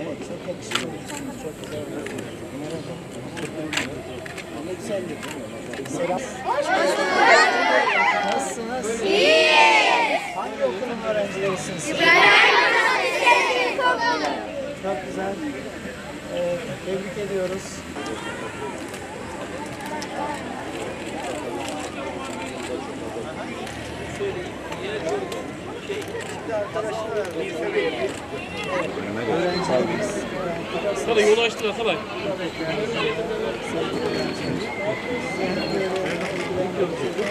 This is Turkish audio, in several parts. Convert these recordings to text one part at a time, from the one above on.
Evet, çok yakışıklısınız. Çok güzel. Merhaba. Ne güzel bir Selam. Nasılsınız? İyiyiz. Hangi okulun öğrencilerisiniz? Çok güzel. Evet, tebrik ediyoruz. Kalay yolu açtılar kalay. Çocuk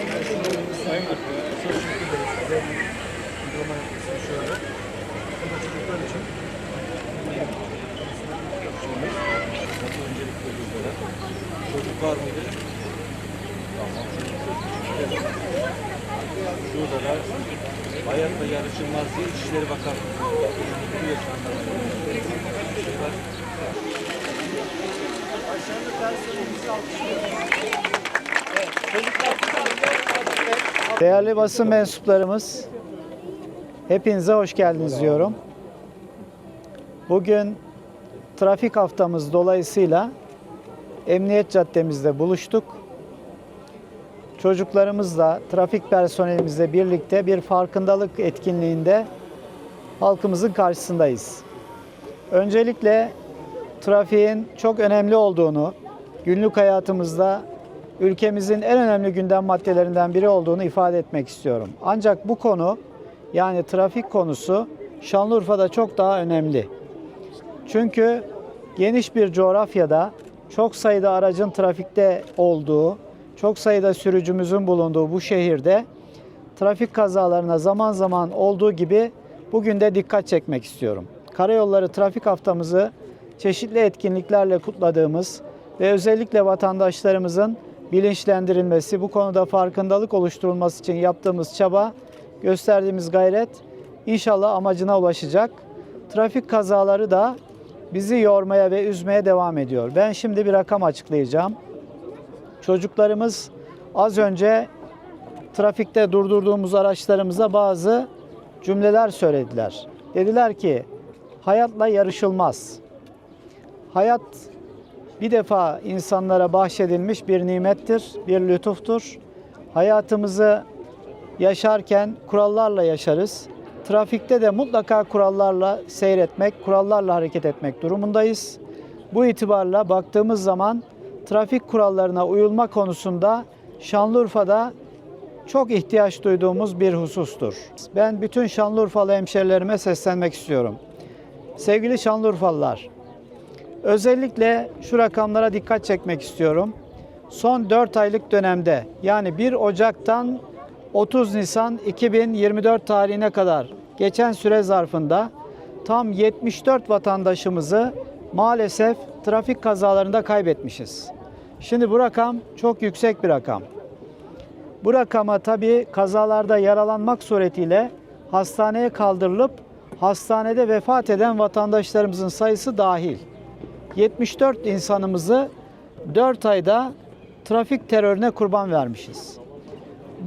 var mıydı? Tamam. Şuradalar hayatta yarışılmaz diye İçişleri Bakanlığı. Başarılı personelimizi alkışlıyoruz. Değerli basın mensuplarımız, hepinize hoş geldiniz diyorum. Bugün trafik haftamız dolayısıyla Emniyet Caddemizde buluştuk. Çocuklarımızla, trafik personelimizle birlikte bir farkındalık etkinliğinde halkımızın karşısındayız. Öncelikle trafiğin çok önemli olduğunu, günlük hayatımızda ülkemizin en önemli gündem maddelerinden biri olduğunu ifade etmek istiyorum. Ancak bu konu yani trafik konusu Şanlıurfa'da çok daha önemli. Çünkü geniş bir coğrafyada çok sayıda aracın trafikte olduğu, çok sayıda sürücümüzün bulunduğu bu şehirde trafik kazalarına zaman zaman olduğu gibi bugün de dikkat çekmek istiyorum. Karayolları Trafik Haftamızı çeşitli etkinliklerle kutladığımız ve özellikle vatandaşlarımızın bilinçlendirilmesi, bu konuda farkındalık oluşturulması için yaptığımız çaba, gösterdiğimiz gayret inşallah amacına ulaşacak. Trafik kazaları da bizi yormaya ve üzmeye devam ediyor. Ben şimdi bir rakam açıklayacağım. Çocuklarımız az önce trafikte durdurduğumuz araçlarımıza bazı cümleler söylediler. Dediler ki hayatla yarışılmaz. Hayat bir defa insanlara bahşedilmiş bir nimettir, bir lütuftur. Hayatımızı yaşarken kurallarla yaşarız. Trafikte de mutlaka kurallarla seyretmek, kurallarla hareket etmek durumundayız. Bu itibarla baktığımız zaman trafik kurallarına uyulma konusunda Şanlıurfa'da çok ihtiyaç duyduğumuz bir husustur. Ben bütün Şanlıurfalı hemşerilerime seslenmek istiyorum. Sevgili Şanlıurfalılar, özellikle şu rakamlara dikkat çekmek istiyorum. Son 4 aylık dönemde yani 1 Ocak'tan 30 Nisan 2024 tarihine kadar geçen süre zarfında tam 74 vatandaşımızı maalesef trafik kazalarında kaybetmişiz. Şimdi bu rakam çok yüksek bir rakam. Bu rakama tabii kazalarda yaralanmak suretiyle hastaneye kaldırılıp hastanede vefat eden vatandaşlarımızın sayısı dahil. 74 insanımızı 4 ayda trafik terörüne kurban vermişiz.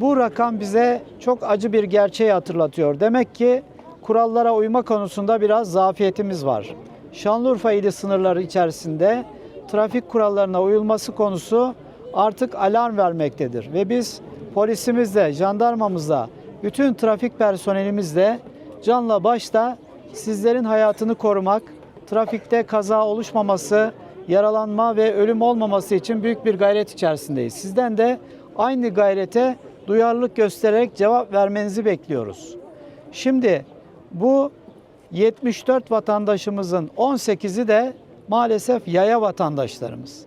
Bu rakam bize çok acı bir gerçeği hatırlatıyor. Demek ki kurallara uyma konusunda biraz zafiyetimiz var. Şanlıurfa ili sınırları içerisinde trafik kurallarına uyulması konusu artık alarm vermektedir. Ve biz polisimizle, jandarmamızla, bütün trafik personelimizle canla başla sizlerin hayatını korumak, trafikte kaza oluşmaması, yaralanma ve ölüm olmaması için büyük bir gayret içerisindeyiz. Sizden de aynı gayrete duyarlılık göstererek cevap vermenizi bekliyoruz. Şimdi bu 74 vatandaşımızın 18'i de maalesef yaya vatandaşlarımız.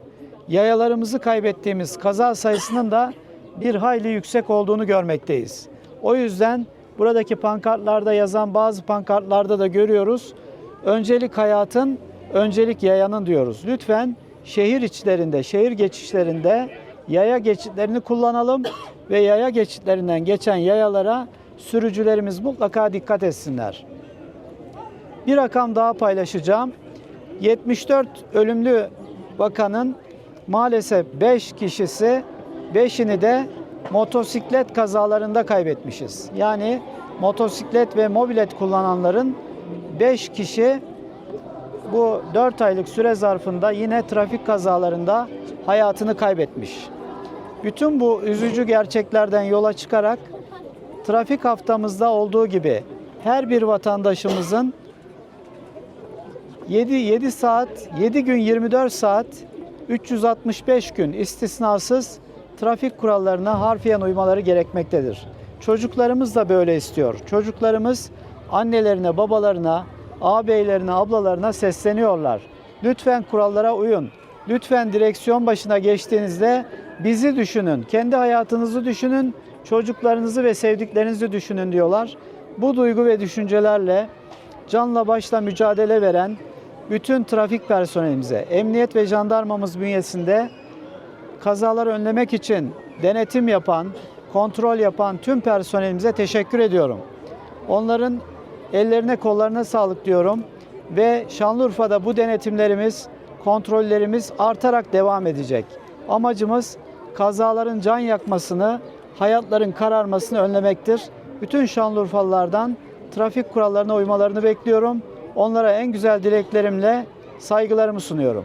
Yayalarımızı kaybettiğimiz kaza sayısının da bir hayli yüksek olduğunu görmekteyiz. O yüzden buradaki pankartlarda yazan bazı pankartlarda da görüyoruz. Öncelik hayatın, öncelik yayanın diyoruz. Lütfen şehir içlerinde, şehir geçişlerinde yaya geçitlerini kullanalım ve yaya geçitlerinden geçen yayalara sürücülerimiz mutlaka dikkat etsinler. Bir rakam daha paylaşacağım. 74 ölümlü vakanın maalesef 5 kişisi 5'ini de motosiklet kazalarında kaybetmişiz. Yani motosiklet ve mobilet kullananların 5 kişi bu 4 aylık süre zarfında yine trafik kazalarında hayatını kaybetmiş. Bütün bu üzücü gerçeklerden yola çıkarak trafik haftamızda olduğu gibi her bir vatandaşımızın 7 7 saat, 7 gün 24 saat, 365 gün istisnasız trafik kurallarına harfiyen uymaları gerekmektedir. Çocuklarımız da böyle istiyor. Çocuklarımız annelerine, babalarına, ağabeylerine, ablalarına sesleniyorlar. Lütfen kurallara uyun. Lütfen direksiyon başına geçtiğinizde bizi düşünün. Kendi hayatınızı düşünün, çocuklarınızı ve sevdiklerinizi düşünün diyorlar. Bu duygu ve düşüncelerle canla başla mücadele veren bütün trafik personelimize, emniyet ve jandarmamız bünyesinde kazaları önlemek için denetim yapan, kontrol yapan tüm personelimize teşekkür ediyorum. Onların ellerine kollarına sağlık diyorum ve Şanlıurfa'da bu denetimlerimiz, kontrollerimiz artarak devam edecek. Amacımız kazaların can yakmasını, hayatların kararmasını önlemektir. Bütün Şanlıurfalılardan trafik kurallarına uymalarını bekliyorum. Onlara en güzel dileklerimle saygılarımı sunuyorum.